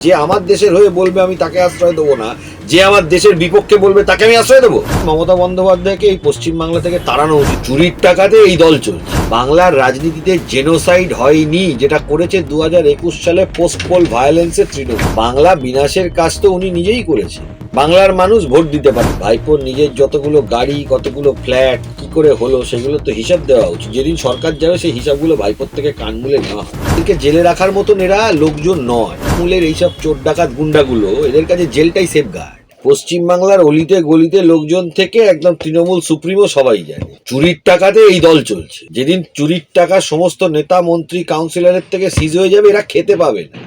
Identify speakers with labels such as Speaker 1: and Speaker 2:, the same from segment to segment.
Speaker 1: যে আমার দেশের হয়ে বলবে আমি তাকে আশ্রয় দেবো না। যে আমার দেশের বিপক্ষে বলবে, তাকে আমি আশ্রয় দেবো। মমতা বন্দ্যোপাধ্যায়কে এই পশ্চিমবাংলা থেকে তাড়ানো উচিত। চুরির টাকাতে এই দল চলছে। বাংলার রাজনীতিতে জেনোসাইড হয়নি, যেটা করেছে দু হাজার একুশ সালে পোস্ট পোল ভায়োলেন্সের তৃণমূল। বাংলা বিনাশের কাজ তো উনি নিজেই করেছে বাংলার মানুষ ভোট দিতে পারে। ভাইপোর নিজের যতগুলো গাড়ি, কতগুলো ফ্ল্যাট, কি করে হলো, সেগুলো তো হিসাব দেওয়া উচিত। যেদিন সরকার যাবে, সেই হিসাবগুলো ভাইপোর থেকে কান মুলে নেওয়া হয় এদেরকে জেলে রাখার মতন এরা লোকজন নয়। মূলের এইসব চোর ডাকাত গুন্ডাগুলো, এদের কাছে জেলটাই সেফ গার্ড পশ্চিমবাংলার অলিতে গলিতে লোকজন থেকে একদম তৃণমূল সুপ্রিমো সবাই জানে চুরির টাকাতে এই দল চলছে। যেদিন চুরির টাকা সমস্ত নেতা, মন্ত্রী, কাউন্সিলরের থেকে সিজ হয়ে যাবে, এরা খেতে পাবে না।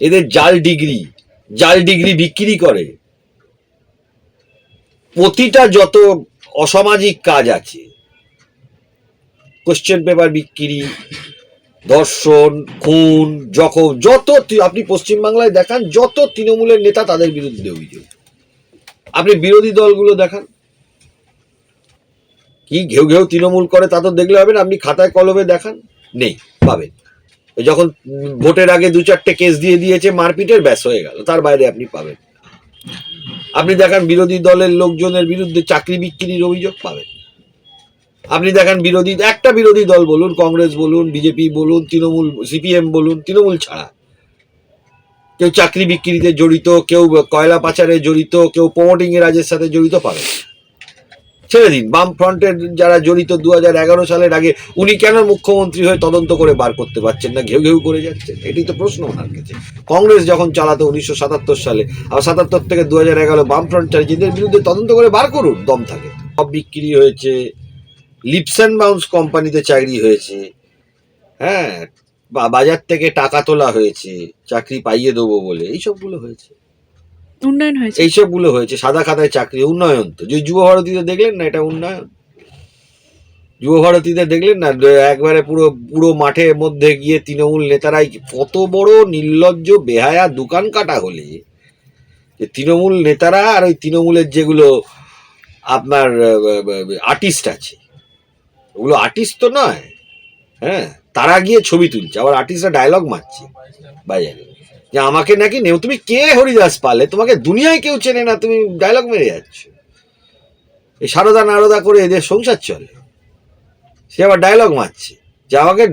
Speaker 1: এদের জাল ডিগ্রি জাল ডিগ্রি বিক্রি করে। প্রতিটা যত অসামাজিক কাজ আছে কোশ্চেন পেপার বিক্রি ধর্ষণ খুন, জখম, যত আপনি পশ্চিমবাংলায় দেখান, যত তৃণমূলের নেতা তাদের বিরুদ্ধে অভিযোগ। আপনি বিরোধী দলগুলো দেখান। কি ঘেউ ঘেউ তৃণমূল করে তা তো দেখলে হবে না, আপনি খাতায় কলমে দেখান? নেই, পাবেন। যখন ভোটের আগে দু চারটে কেস দিয়ে দিয়েছে, মারপিটের ব্যাস হয়ে গেল, তার বাইরে আপনি পাবেন আপনি দেখান বিরোধী দলের লোকজনের বিরুদ্ধে চাকরি বিক্রির অভিযোগ, পাবেন। আপনি দেখেন বিরোধী, একটা বিরোধী দল বলুন, কংগ্রেস বলুন, বিজেপি বলুন, তৃণমূল, সিপিএম বলুন, তৃণমূল ছাড়া। কেউ চাকরি বিক্রিতে জড়িত, কেউ কয়লা পাচারে জড়িত, কেউ প্রমোটিং রাজের সাথে জড়িত পাবে ছেড়ে দিন বাম ফ্রন্টের যারা জড়িত দুহাজার এগারো সালের আগে, উনি কেন মুখ্যমন্ত্রী হয়ে তদন্ত করে বার করতে পারছেন না? ঘেউ ঘেউ করে যাচ্ছেন এটি তো প্রশ্ন ওনার কাছে। কংগ্রেস যখন চালাতো উনিশশো সাতাত্তর সালে, আর সাতাত্তর থেকে দু হাজার এগারো বামফ্রন্ট চালিয়েদের বিরুদ্ধে তদন্ত করে বার করুন, দম থাকে। সব বিক্রি হয়েছে লিপস অ্যান্ড বাউন্স কোম্পানিতে চাকরি হয়েছে। হ্যাঁ বা বাজার থেকে টাকা তোলা হয়েছে চাকরি পাইয়ে দেবো বলে। এইসবগুলো হয়েছে।
Speaker 2: উন্নয়ন হয়েছে।
Speaker 1: এইসবগুলো হয়েছে। সাদা খাতায় চাকরি উন্নয়ন তো। যে যুব ভারতীতে দেখলেন না এটা উন্নয়ন? যুব ভারতীতে দেখলেন না? একবারে পুরো পুরো মাঠের মধ্যে গিয়ে তৃণমূল নেতারাই কত বড় নির্লজ্জ বেহায়া দোকান কাটা হলে যে তৃণমূল নেতারা আর ওই তৃণমূলের যেগুলো আপনার আর্টিস্ট আছে ওগুলো আর্টিস্ট তো নয়। হ্যাঁ তারা গিয়ে ছবি তুলছে। আবার আর্টিস্টরা ডায়লগ মারছে। বাজারে। যে আমাকে নাকি নেও। তুমি কে হরিদাস পালে? তোমাকে দুনিয়ায় কেউ চেনে না। তুমি ডায়লগ মেরে যাচ্ছ। এই সারদা নারদা করে এদের সংসার চলে। সে আবার ডায়লগ মারছে। যে আমাকে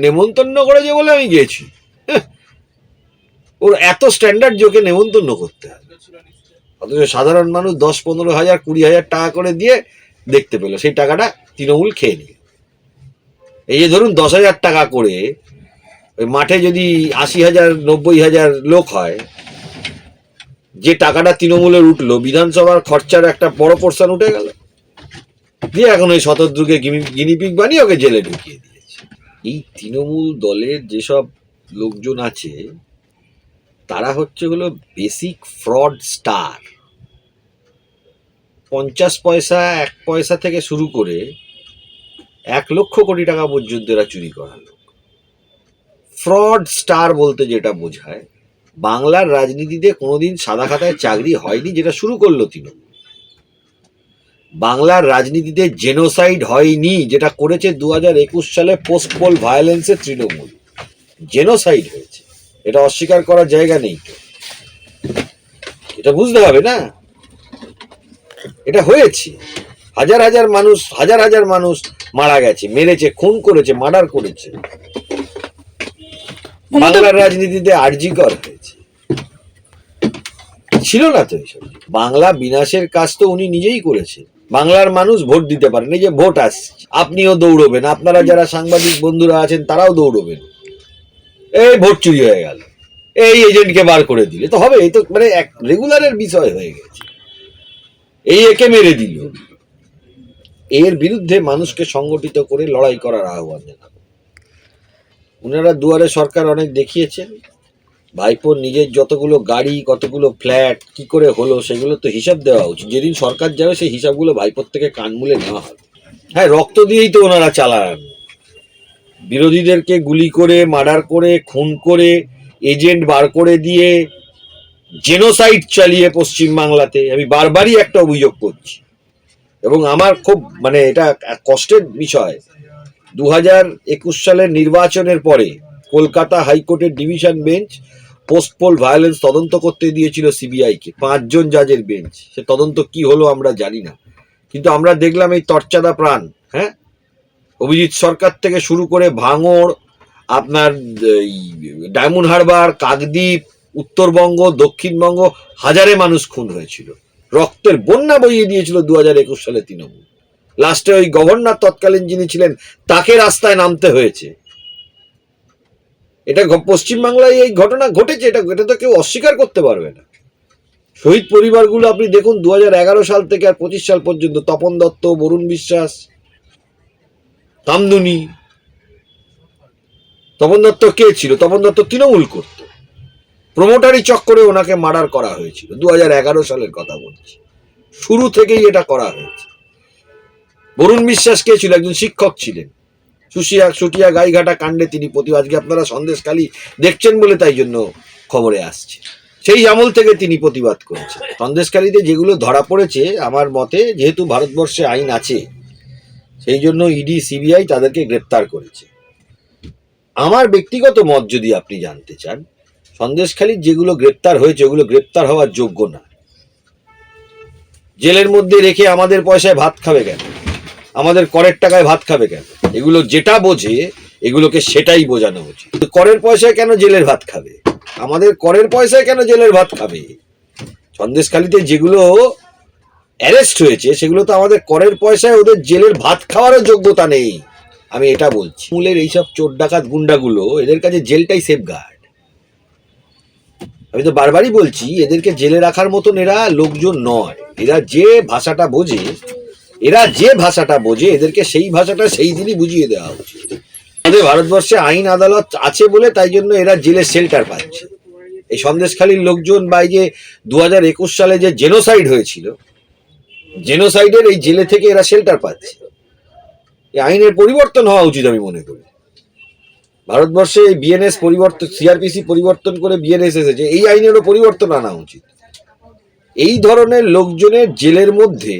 Speaker 1: নেমন্তন্ন করেছে বলে আমি গিয়েছি হ্যাঁ। ওর এত স্ট্যান্ডার্ড যোকে নেমন্তন্ন করতে হবে অথচ সাধারণ মানুষ দশ পনেরো হাজার কুড়ি হাজার টাকা করে দিয়ে দেখতে পেল। সেই টাকাটা তৃণমূল খেয়ে নিল। এই যে ধরুন দশ হাজার টাকা করে ওই মাঠে যদি আশি হাজার, নব্বই হাজার লোক হয়, যে টাকাটা তৃণমূলের উঠল, বিধানসভার খরচার একটা বড় পোর্শন উঠে গেল। দিয়ে এখন ওই শতদ্রুকে গিনিপিক বানিয়ে ওকে জেলে ঢুকিয়ে দিয়েছে। এই তৃণমূল দলের যেসব লোকজন আছে, তারা হচ্ছে হলো বেসিক ফ্রড স্টার পঞ্চাশ পয়সা, এক পয়সা থেকে শুরু করে এক লক্ষ কোটি টাকা পর্যন্ত এরা চুরি করা লোক। ফ্রড স্টার বলতে যেটা বোঝায়, বাংলার রাজনীতিতে কোনোদিন সাদা খাতায় চাকরি হয়নি যেটা শুরু করল তৃণমূল। বাংলার রাজনীতিতে জেনোসাইড হয়নি যেটা করেছে দু হাজার একুশ সালে পোস্টপোল ভায়োলেন্সের তৃণমূল। জেনোসাইড হয়েছে। এটা অস্বীকার করার জায়গা নেই এটা বুঝতে হবে না? এটা হয়েছে। হাজার হাজার মানুষ হাজার হাজার মানুষ মারা গেছে মেরেছে খুন করেছে মার্ডার করেছে। বাংলার রাজনীতিতে আর্জিকর হয়েছে। ছিল না তো এইসব বাংলা বিনাশের কাজ তো উনি নিজেই করেছেন। বাংলার মানুষ ভোট দিতে পারেন এই যে ভোট আসছে। আপনিও দৌড়বেন আপনারা যারা সাংবাদিক বন্ধুরা আছেন তারাও দৌড়বেন। এই ভোট চুরি হয়ে গেল। এই এজেন্টকে বার করে দিলে। তো হবে এই তো মানে এক রেগুলারের বিষয় হয়ে গেছে। এই একে মেরে দিল। এর বিরুদ্ধে মানুষকে সংগঠিত করে লড়াই করার আহ্বান জানাব ওনারা দুয়ারে সরকার অনেক দেখিয়েছেন। ভাইপোর নিজের যতগুলো গাড়ি, কতগুলো ফ্ল্যাট, কি করে হলো, সেগুলো তো হিসাব দেওয়া উচিত। যেদিন সরকার যাবে, সেই হিসাবগুলো ভাইপোর থেকে কানমূলে নেওয়া হবে। হ্যাঁ রক্ত দিয়েই তো ওনারা চালান। বিরোধীদেরকে গুলি করে, মার্ডার করে, খুন করে, এজেন্ট বার করে দিয়ে জেনোসাইড চালিয়ে পশ্চিম বাংলাতে আমি বারবারই একটা অভিযোগ করছি। এবং আমার খুব মানে এটা কষ্টের বিষয়। দু হাজার একুশ সালের নির্বাচনের পরে কলকাতা হাইকোর্টের ডিভিশন বেঞ্চ পোস্টপোল ভায়োলেন্স তদন্ত করতে দিয়েছিল সিবিআইকে, পাঁচজন জাজের বেঞ্চ। সে তদন্ত কি হলো আমরা জানি না। কিন্তু আমরা দেখলাম এই তরচাদা প্রাণ হ্যাঁ? অভিজিৎ সরকার থেকে শুরু করে ভাঙড়, আপনার ডায়মন্ড হারবার, কাকদ্বীপ উত্তরবঙ্গ, দক্ষিণবঙ্গ, হাজারে মানুষ খুন হয়েছিল। রক্তের বন্যা বইয়ে দিয়েছিল দু হাজার একুশ সালে তৃণমূল। লাস্টে ওই গভর্নর তৎকালীন যিনি ছিলেন, তাকে রাস্তায় নামতে হয়েছে। এটা পশ্চিমবাংলায় এই ঘটনা ঘটেছে, এটা এটা তো কেউ অস্বীকার করতে পারবে না। শহীদ পরিবারগুলো আপনি দেখুন দু হাজার এগারো সাল থেকে আর পঁচিশ সাল পর্যন্ত, তপন দত্ত, বরুণ বিশ্বাস কামদুনি তপন দত্ত কে ছিল? তপন দত্ত তৃণমূল করত। প্রমোটারি চক্করে ওনাকে মার্ডার করা হয়েছিল। দু হাজার এগারো সালের কথা বলছি। শুরু থেকেই এটা করা হয়েছে। বরুণ বিশ্বাস কে ছিল? একজন শিক্ষক ছিলেন। সুশিয়া সুটিয়া গাইঘাটা কাণ্ডে তিনি প্রতিবাদ আজকে আপনারা সন্দেশখালী দেখছেন বলে তাই জন্য খবরে আসছে। সেই আমল থেকে তিনি প্রতিবাদ করেছেন। সন্দেশখালীতে যেগুলো ধরা পড়েছে, আমার মতে যেহেতু ভারতবর্ষে আইন আছে, সেই জন্য ইডি, সিবিআই তাদেরকে গ্রেপ্তার করেছে। আমার ব্যক্তিগত মত যদি আপনি জানতে চান সন্দেশখালীর যেগুলো গ্রেপ্তার হয়েছে, ওগুলো গ্রেপ্তার হওয়ার যোগ্য না। জেলের মধ্যে রেখে আমাদের পয়সায় ভাত খাবে কেন? আমাদের করের টাকায় ভাত খাবে কেন? এগুলো যেটা বোঝে, এগুলোকে সেটাই বোঝানো উচিত। করের পয়সায় কেন জেলের ভাত খাবে? আমাদের করের পয়সায় কেন জেলের ভাত খাবে? সন্দেশখালীতে যেগুলো অ্যারেস্ট হয়েছে, সেগুলো তো আমাদের করের পয়সায় ওদের জেলের ভাত খাওয়ারও যোগ্যতা নেই। আমি এটা বলছি। মূলের এইসব চোর ডাকাত গুন্ডাগুলো, এদের কাছে জেলটাই সেফ গার্ড আমি তো বারবারই বলছি, এদেরকে জেলে রাখার মতন এরা লোকজন নয়। এরা যে ভাষাটা বোঝে, এরা যে ভাষাটা বোঝে, এদেরকে সেই ভাষাটা সেই দিনই বুঝিয়ে দেওয়া উচিত। আমাদের ভারতবর্ষে আইন আদালত আছে বলে তাই জন্য এরা জেলে শেল্টার পাচ্ছে। এই সন্দেশখালীর লোকজন বা এই যে দু একুশ সালে যে জেনোসাইড হয়েছিল জেনোসাইডের এই জেলে থেকে এরা শেল্টার পাচ্ছে। এই আইনের পরিবর্তন হওয়া উচিত আমি মনে করি। ভারতবর্ষে বিএনএস পরিবর্তন সিআরপিসি পরিবর্তন করে বিএনএস এসেছে, এই আইনেরও পরিবর্তন আনা উচিত। এই ধরনের লোকজনের জেলের মধ্যে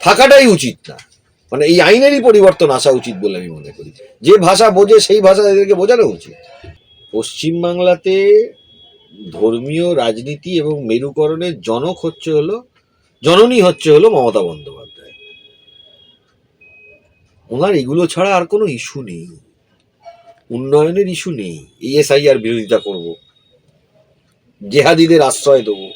Speaker 1: থাকাটাই উচিত না। মানে এই আইনেরই পরিবর্তন আসা উচিত বলে আমি মনে করি। যে ভাষা বোঝে, সেই ভাষা এদেরকে বোঝানো উচিত। পশ্চিমবাংলাতে ধর্মীয়, রাজনীতি এবং মেরুকরণের জনক হচ্ছে হলো, জননী হচ্ছে হলো মমতা বন্দ্যোপাধ্যায়। ওনার এগুলো ছাড়া আর কোনো ইস্যু নেই। উন্নয়নের ইস্যু নেই এএসআইআর বিরোধিতা করব। জেহাদিদের আশ্রয় দেবো।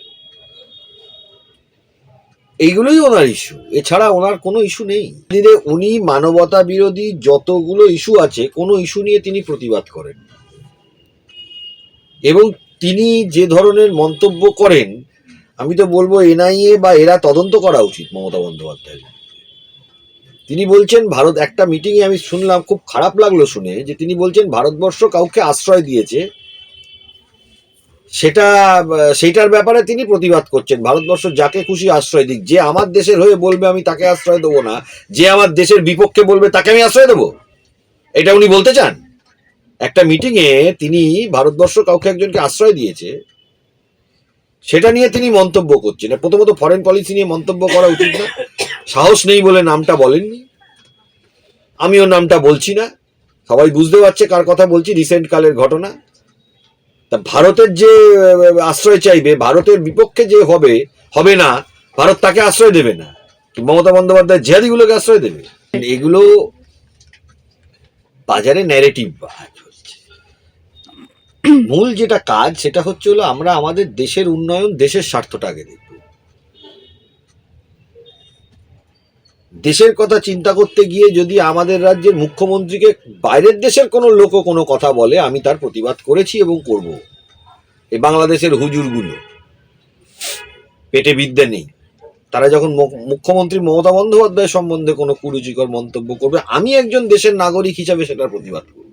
Speaker 1: এইগুলোই ওনার ইস্যু। এছাড়া ওনার কোনো ইস্যু নেই। দিনে উনি মানবতা বিরোধী যতগুলো ইস্যু আছে, কোনো ইস্যু নিয়ে তিনি প্রতিবাদ করেন। এবং তিনি যে ধরনের মন্তব্য করেন, আমি তো বলব এনআইএ বা এরা তদন্ত করা উচিত মমতা বন্দ্যোপাধ্যায় তিনি বলছেন, ভারত, একটা মিটিংয়ে আমি শুনলাম, খুব খারাপ লাগল শুনে, যে তিনি বলছেন, ভারতবর্ষ কাউকে আশ্রয় দিয়েছে। সেটা, সেইটার ব্যাপারে তিনি প্রতিবাদ করছেন। ভারতবর্ষ যাকে খুশি আশ্রয় দিক, যে আমার দেশের হয়ে বলবে, আমি তাকে আশ্রয় দেবো না। যে আমার দেশের বিপক্ষে বলবে, তাকে আমি আশ্রয় দেবো। এটা উনি বলতে চান? একটা মিটিংয়ে তিনি ভারতবর্ষ কাউকে একজনকে আশ্রয় দিয়েছে? সেটা নিয়ে তিনি মন্তব্য করছেন। প্রথমত ফরেন পলিসি নিয়ে মন্তব্য করা উচিত না। সাহস নেই বলে নামটা বলেননি। আমিও নামটা বলছি না। সবাই বুঝতে পারছে কার কথা বলছি রিসেন্ট কালের ঘটনা। তা ভারতের যে আশ্রয় চাইবে, ভারতের বিপক্ষে যে হবে হবে না, ভারত তাকে আশ্রয় দেবে না। মমতা বন্দ্যোপাধ্যায় জেহাদিগুলোকে আশ্রয় দেবে? এগুলো বাজারে ন্যারেটিভ মূল যেটা কাজ, সেটা হচ্ছে হলো আমরা আমাদের দেশের উন্নয়ন, দেশের স্বার্থটা আগে দেখব। দেশের কথা চিন্তা করতে গিয়ে যদি আমাদের রাজ্যের মুখ্যমন্ত্রীকে বাইরের দেশের কোনো লোকও কোনো কথা বলে, আমি তার প্রতিবাদ করেছি এবং করব। এই বাংলাদেশের হুজুরগুলো। পেটে বিদ্যে নেই। তারা যখন মুখ্যমন্ত্রী মমতা বন্দ্যোপাধ্যায় সম্বন্ধে কোনো কুরুচিকর মন্তব্য করবে, আমি একজন দেশের নাগরিক হিসাবে সেটার প্রতিবাদ করব।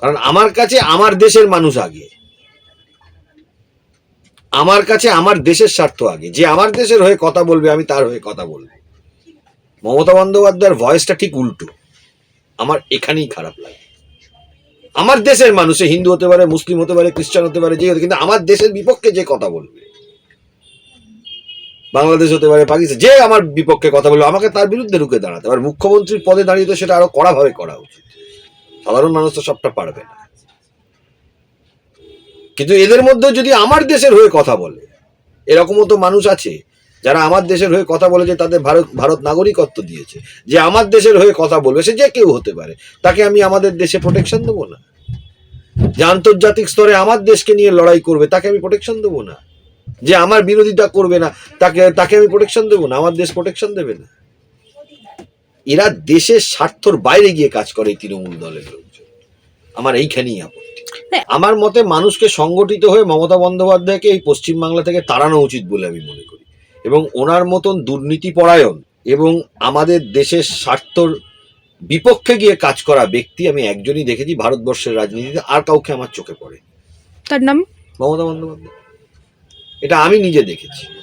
Speaker 1: কারণ আমার কাছে আমার দেশের মানুষ আগে। আমার কাছে আমার দেশের স্বার্থ আগে। যে আমার দেশের হয়ে কথা বলবে, আমি তার হয়ে কথা বলব। মমতা বন্দ্যোপাধ্যায়ের ভয়েসটা ঠিক উল্টো। আমার এখানেই খারাপ লাগে। আমার দেশের মানুষে হিন্দু হতে পারে, মুসলিম হতে পারে, খ্রিস্টান হতে পারে, যে হতে- কিন্তু আমার দেশের বিপক্ষে যে কথা বলবে, বাংলাদেশ হতে পারে, পাকিস্তান যে আমার বিপক্ষে কথা বলবে, আমাকে তার বিরুদ্ধে রুখে দাঁড়াতে এবার মুখ্যমন্ত্রীর পদে দাঁড়িয়ে তো সেটা আরও কড়াভাবে করা উচিত। সাধারণ মানুষ তো সবটা পারবে না। কিন্তু এদের মধ্যে যদি আমার দেশের হয়ে কথা বলে, এরকমও তো মানুষ আছে যারা আমার দেশের হয়ে কথা বলে যে তাদের ভারত ভারত নাগরিকত্ব দিয়েছে, যে আমার দেশের হয়ে কথা বলবে, সে যে কেউ হতে পারে, তাকে আমি আমাদের দেশে প্রোটেকশন দেবো না। যে আন্তর্জাতিক স্তরে আমার দেশকে নিয়ে লড়াই করবে, তাকে আমি প্রোটেকশন দেবো না। যে আমার বিরোধিতা করবে না, তাকে তাকে আমি প্রোটেকশন দেবো না, আমার দেশ প্রোটেকশন দেবে না। এরা দেশের স্বার্থর বাইরে গিয়ে কাজ করে এই তৃণমূল দলের লোকজন। আমার এইখানেই আপত্তি। আমার মতে মানুষকে সংগঠিত হয়ে মমতা বন্দ্যোপাধ্যায়কে এই পশ্চিমবাংলা থেকে তাড়ানো উচিত বলে আমি মনে করি। এবং ওনার মতন দুর্নীতি পরায়ণ এবং আমাদের দেশের স্বার্থর বিপক্ষে গিয়ে কাজ করা ব্যক্তি আমি একজনই দেখেছি ভারতবর্ষের রাজনীতিতে আর কাউকে আমার চোখে পড়ে।
Speaker 2: তার নাম?
Speaker 1: মমতা বন্দ্যোপাধ্যায়। এটা আমি নিজে দেখেছি।